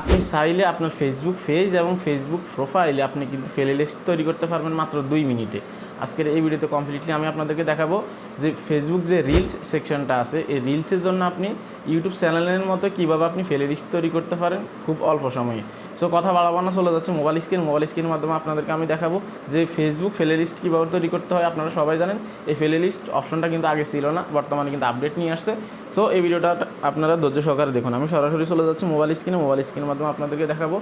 আপনি চাইলে আপনার ফেসবুক পেজ এবং ফেসবুক প্রোফাইলে আপনি কিন্তু ফেলে লিস্ট তৈরি করতে পারবেন মাত্র দুই মিনিটে। আজকের এই ভিডিওতে কমপ্লিটলি আমি আপনাদেরকে দেখাবো যে ফেসবুক যে রিলস সেকশনটা আছে, এই রিলসের জন্য আপনি ইউটিউব চ্যানেলের মতো কীভাবে আপনি ফেলে লিস্ট তৈরি করতে পারেন খুব অল্প সময়ে। সো কথা বাড়াবো না, চলে যাচ্ছে মোবাইল স্ক্রিন মোবাইল স্ক্রিনের মাধ্যমে আপনাদেরকে আমি দেখাবো যে ফেসবুক ফেলে লিস্ট কীভাবে তৈরি করতে হয়। আপনারা সবাই জানেন, এই ফেলে লিস্ট অপশনটা কিন্তু আগে ছিল না, বর্তমানে কিন্তু আপডেট নিয়ে আসছে। সো এই ভিডিওটা আপনারা ধৈর্য সহকারে দেখুন। আমি সরাসরি চলে যাচ্ছি মোবাইল স্ক্রিনে মোবাইল স্ক্রিনের মাধ্যমে আপনাদেরকে দেখাবো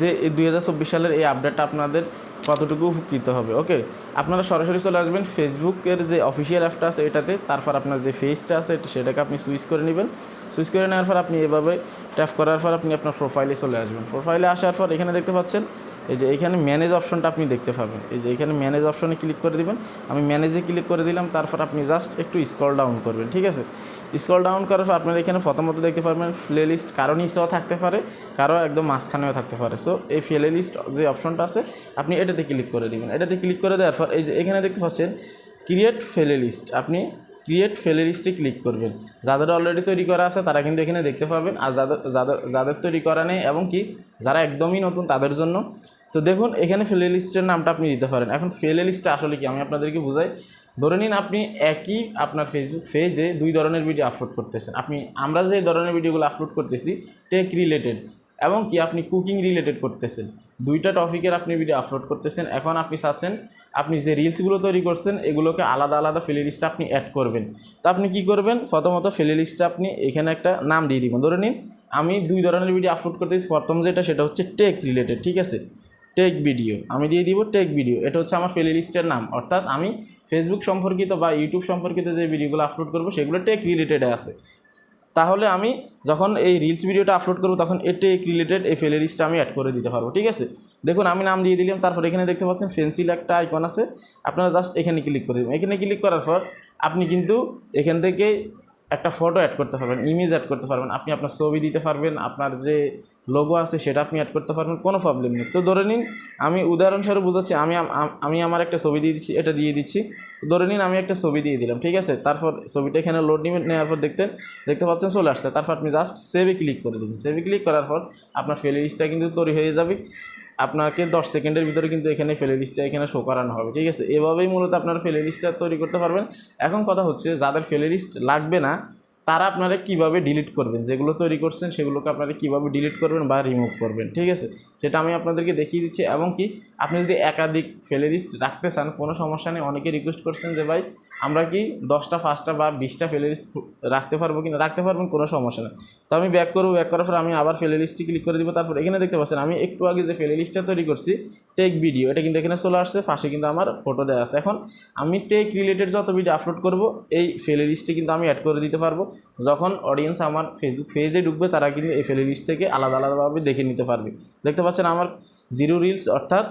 যে এই দুই হাজার চব্বিশ সালের এই আপডেটটা আপনাদের কতটুকু উপকৃত হবে ওকে আপনারা সরাসরি চলে আসবেন ফেসবুকের যে অফিসিয়াল অ্যাপটা আছে এটাতে, তারপর আপনার যে ফেসটা আছে সেটাকে আপনি সুইচ করে নেবেন। সুইচ করে নেওয়ার পর আপনি এভাবে ট্যাপ করার পর আপনি আপনার প্রোফাইলে চলে আসবেন। প্রোফাইলে আসার পর এখানে দেখতে পাচ্ছেন এই যে এখানে ম্যানেজ অপশনটা আপনি দেখতে পাবেন। এই যে এখানে ম্যানেজ অপশনে ক্লিক করে দিবেন। আমি ম্যানেজে ক্লিক করে দিলাম, তারপর আপনি জাস্ট একটু স্ক্রল ডাউন করবেন, ঠিক আছে? স্ক্রল ডাউন করার পর আপনারা এখানে প্রথমত দেখতে পারবেন প্লে লিস্ট কারও নিচেও থাকতে পারে, কারও একদম মাঝখানেও থাকতে পারে। সো এই প্লে লিস্ট যে অপশনটা আছে, আপনি এটাতে ক্লিক করে দিবেন। এটাতে ক্লিক করে দেওয়ার পর এই যে এখানে দেখতে পাচ্ছেন ক্রিয়েট ফেলে লিস্ট আপনি ক্রিয়েট ফেলে লিস্টে ক্লিক করবেন। যাদের অলরেডি তৈরি করা আছে, তারা কিন্তু এখানে দেখতে পাবেন। আর যাদের যাদের যাদের তৈরি করা নেই এবং কি, যারা একদমই নতুন, তাদের জন্য তো দেখুন, এখানে ফেলে লিস্টের নামটা আপনি দিতে পারেন। এখন ফেলে লিস্টটা আসলে কি? আমি আপনাদেরকে বুঝাই। ধরে নিন আপনি একই আপনার ফেসবুক পেজে দুই ধরনের ভিডিও আপলোড করতেছেন। আপনি, আমরা যে ধরনের ভিডিওগুলো আপলোড করতেছি টেক রিলেটেড এবং কি আপনি কুকিং রিলেটেড করতেছেন। দুইটা টপিকের আপনি ভিডিও আপলোড করতেছেন। এখন আপনি চাচ্ছেন, আপনি যে রিলসগুলো তৈরি করছেন, এগুলোকে আলাদা আলাদা ফেলে লিস্টে আপনি অ্যাড করবেন। তো আপনি কি করবেন? প্রথমত ফেলে লিস্টে আপনি এখানে একটা নাম দিয়ে দিবেন। ধরে নিন, আমি দুই ধরনের ভিডিও আপলোড করতেছি। প্রথম যেটা, সেটা হচ্ছে টেক রিলেটেড ঠিক আছে? Tech video. আমি দিয়ে দিব টেক ভিডিও। এটা হচ্ছে আমার ফেলি লিস্টের নাম। অর্থাৎ আমি ফেসবুক সম্পর্কিত বা ইউটিউব সম্পর্কিত যে ভিডিওগুলো আপলোড করব, সেগুলো টেক রিলেটেড আছে। তাহলে আমি যখন এই রিলস ভিডিওটা আপলোড করব, তখন এ টেক রিলেটেড এই ফেলে লিস্টটা আমি অ্যাড করে দিতে পারব, ঠিক আছে? দেখুন, আমি নাম দিয়ে দিলাম, তারপর এখানে দেখতে পাচ্ছেন পেন্সিল একটা আইকন আছে। আপনারা জাস্ট এখানে ক্লিক করে দেবেন। এখানে ক্লিক করার পর আপনি কিন্তু এখান থেকে একটা ফটো অ্যাড করতে পারবেন ইমেজ অ্যাড করতে পারবেন, আপনি আপনার ছবি দিতে পারবেন, আপনার যে লোগো আছে সেটা আপনি অ্যাড করতে পারবেন, কোনো প্রবলেম নেই। তো ধরে নিন, আমি উদাহরণস্বরূপ বুঝাচ্ছি, আমি আম- আম- আমি আমার একটা ছবি দিয়ে দিচ্ছি, এটা দিয়ে দিচ্ছি। ধরে নিন, আমি একটা ছবি দিয়ে দিলাম, ঠিক আছে? তারপর ছবিটা এখানে লোড নিয়ে নেওয়ার পর দেখতেন, দেখতে পাচ্ছেন চলে আসছে। তারপর আপনি জাস্ট সেভে ক্লিক করে দেবেন। সেভে ক্লিক করার পর আপনার ফেলে লিস্টটা কিন্তু তৈরি হয়ে যাবে। আপনাকে দশ সেকেন্ডের ভিতরে কিন্তু এখানে ফেলে লিস্টটা এখানে শো করানো হবে, ঠিক আছে? এভাবেই মূলত আপনারা ফেলে লিস্টটা তৈরি করতে পারবেন। এখন কথা হচ্ছে, যাদের ফেলে লিস্ট লাগবে না তারা আপনারা কীভাবে ডিলিট করবেন? যেগুলো তৈরি করছেন, সেগুলোকে আপনারা কীভাবে ডিলিট করবেন বা রিমুভ করবেন? ঠিক আছে? সেটা আমি আপনাদেরকে দেখিয়ে দিচ্ছি। এবং কি, আপনি যদি একাধিক ফেলে লিস্ট রাখতে চান, কোনো সমস্যা নেই। অনেকে রিকোয়েস্ট করছেন যে, ভাই, আমরা কি দশটা, পাঁচটা বা বিশটা ফেলে লিস্ট রাখতে পারব কিনা? রাখতে পারবেন, কোনো সমস্যা নেই। তো আমি ব্যাক করব ব্যাক করার পর আমি আবার ফেলে লিস্টে ক্লিক করে দিব। তারপর এখানে দেখতে পাচ্ছেন, আমি একটু আগে যে ফেলে লিস্টটা তৈরি করছি টেক ভিডিও এটা কিন্তু এখানে চলে আসছে। পাশে কিন্তু আমার ফটো দেওয়া আছে। এখন আমি টেক রিলেটেড যত ভিডিও আপলোড করব, এই ফেলে কিন্তু আমি অ্যাড করে দিতে পারব। যখন অডিয়েন্স আমার ফেসবুক পেজে ঢুকবে, তারা কিন্তু এই ফেলে লিস্ট থেকে আলাদা আলাদাভাবে দেখে নিতে পারবে। দেখতে পাচ্ছেন আমার জিরো রিলস অর্থাৎ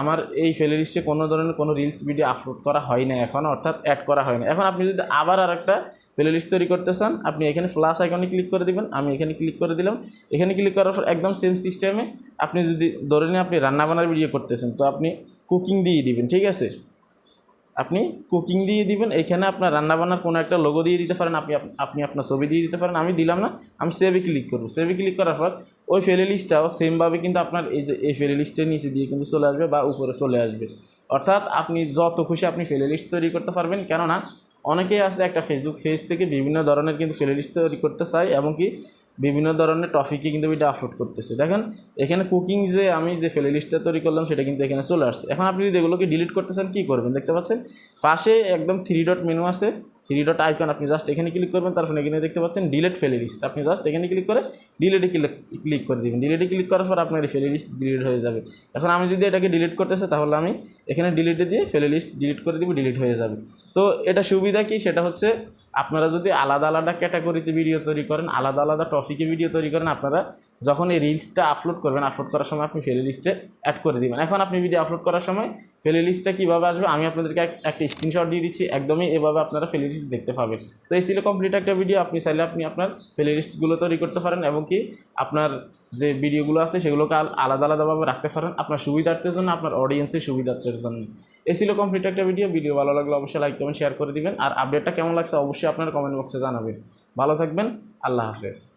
আমার এই ফেলে লিস্টে কোনো ধরনের কোনো রিলস ভিডিও আপলোড করা হয় না এখন, অর্থাৎ অ্যাড করা হয় না এখন আপনি যদি আবার আর একটা ফেলে লিস্ট তৈরি করতে চান, আপনি এখানে প্লাস আইকনে ক্লিক করে দিবেন, আমি এখানে ক্লিক করে দিলাম। এখানে ক্লিক করার পর একদম সেম সিস্টেমে আপনি যদি ধরে নিন আপনি রান্নাবান্নার ভিডিও করতেছেন, তো আপনি কুকিং দিয়ে দিবেন, ঠিক আছে? আপনি কুকিং দিয়ে দিবেন, এখানে আপনার রান্নাবান্নার কোনো একটা লোগো দিয়ে দিতে পারেন, আপনি আপনি আপনার ছবি দিয়ে দিতে পারেন, আমি দিলাম না, আমি সেভে ক্লিক করব। সেভে ক্লিক করার পর ওই ফেলে লিস্টটাও সেমভাবে কিন্তু আপনার এই যে, এই ফেলে লিস্টের নিচে দিয়ে কিন্তু চলে আসবে বা উপরে চলে আসবে। অর্থাৎ আপনি যত খুশি আপনি ফেলে লিস্ট তৈরি করতে পারবেন, কেননা অনেকেই আছে একটা ফেসবুক পেজ থেকে বিভিন্ন ধরনের কিন্তু ফেলে লিস্ট তৈরি করতে চায়, এবং কি বিভিন্ন ধরনের টপিকে কিন্তু ভিডিও আপলোড করতেছে। দেখেন, এখানে কুকিং যে আমি যে ফেলে লিস্টটা তৈরি করলাম, সেটা কিন্তু এখানে চলে আসছে। এখন আপনি যদি এগুলোকে ডিলিট করতে চান কী করবেন? দেখতে পাচ্ছেন, পাশে একদম থ্রি ডট মেনু আছে। থ্রি ডট আইকন আপনি জাস্ট এখানে ক্লিক করবেন, তারপরে এখানে দেখতে পাচ্ছেন ডিলেট ফেলে লিস্ট আপনি জাস্ট এখানে ক্লিক করে ডিলেটে ক্লিক করে দিবেন। ডিলেটে ক্লিক করার পর আপনার ফেলে লিস্ট ডিলিট হয়ে যাবে। এখন আমি যদি এটাকে ডিলিট করতে চাই, তাহলে আমি এখানে ডিলিটে দিয়ে ফেলে লিস্ট ডিলিট করে দিব ডিলিট হয়ে যাবে। তো এটা সুবিধা কি? সেটা হচ্ছে আপনারা যদি আলাদা আলাদা ক্যাটাগরিতে ভিডিও তৈরি করেন, আলাদা আলাদা টপিকে ভিডিও তৈরি করেন, আপনারা যখন এই রিলসটা আপলোড করবেন আপলোড করার সময় আপনি ফেলে লিস্টে অ্যাড করে দিবেন। এখন আপনি ভিডিও আপলোড করার সময় ফেলে লিস্টটা কীভাবে আসবে? আমি আপনাদেরকে এক- একটা স্ক্রিনশট দিয়ে দিচ্ছি। একদমই এভাবে আপনারা ফেলে লিস্ট দেখতে পাবেন তো এই ছিল কমপ্লিট একটা ভিডিও আপনি চাইলে আপনি আপনার প্লে লিস্টগুলো তৈরি করতে পারেন এবং কি আপনার যে ভিডিওগুলো আছে সেগুলোকে আল- আলাদা আলাদাভাবে রাখতে পারেন আপনার সুবিধার্থের জন্য, আপনার অডিয়েন্সের সুবিধার্থের জন্য। এই ছিল কমপ্লিট একটা ভিডিও ভিডিও ভালো লাগলে অবশ্যই লাইক কমেন্ট শেয়ার করে দিবেন। আর আপডেটটা কেমন লাগছে অবশ্যই আপনার কমেন্ট বক্সে জানাবেন। ভালো থাকবেন, আল্লাহ হাফেজ।